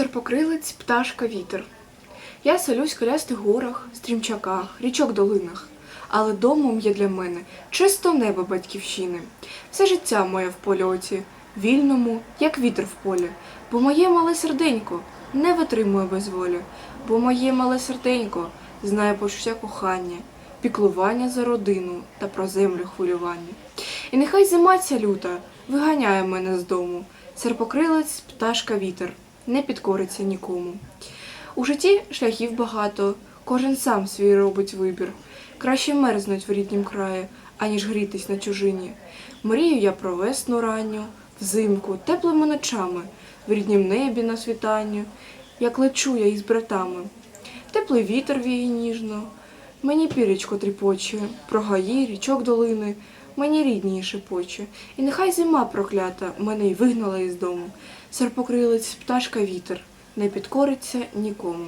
Серпокрилець, пташка, вітер. Я селюсь в колястих горах, стрімчаках, річок долинах. Але домом є для мене чисто небо батьківщини. Все життя моє в польоті, вільному, як вітер в полі. Бо моє мале серденько не витримує безволі, бо моє мале серденько знає почуття кохання, піклування за родину та про землю хвилювання. І нехай зима ця люта виганяє мене з дому. Серпокрилець, пташка, вітер не підкориться нікому. У житті шляхів багато, кожен сам свій робить вибір. Краще мерзнуть в ріднім краї, аніж грітись на чужині. Мрію я про весну ранню, взимку, теплими ночами, в ріднім небі на світанню, як лечу я із братами. Теплий вітер віє ніжно, мені пірічко тріпоче, про гаї, річок долини, мені рідні шепоче. І нехай зима проклята мене й вигнала із дому. Серпокрилець, пташка вітер, не підкориться нікому.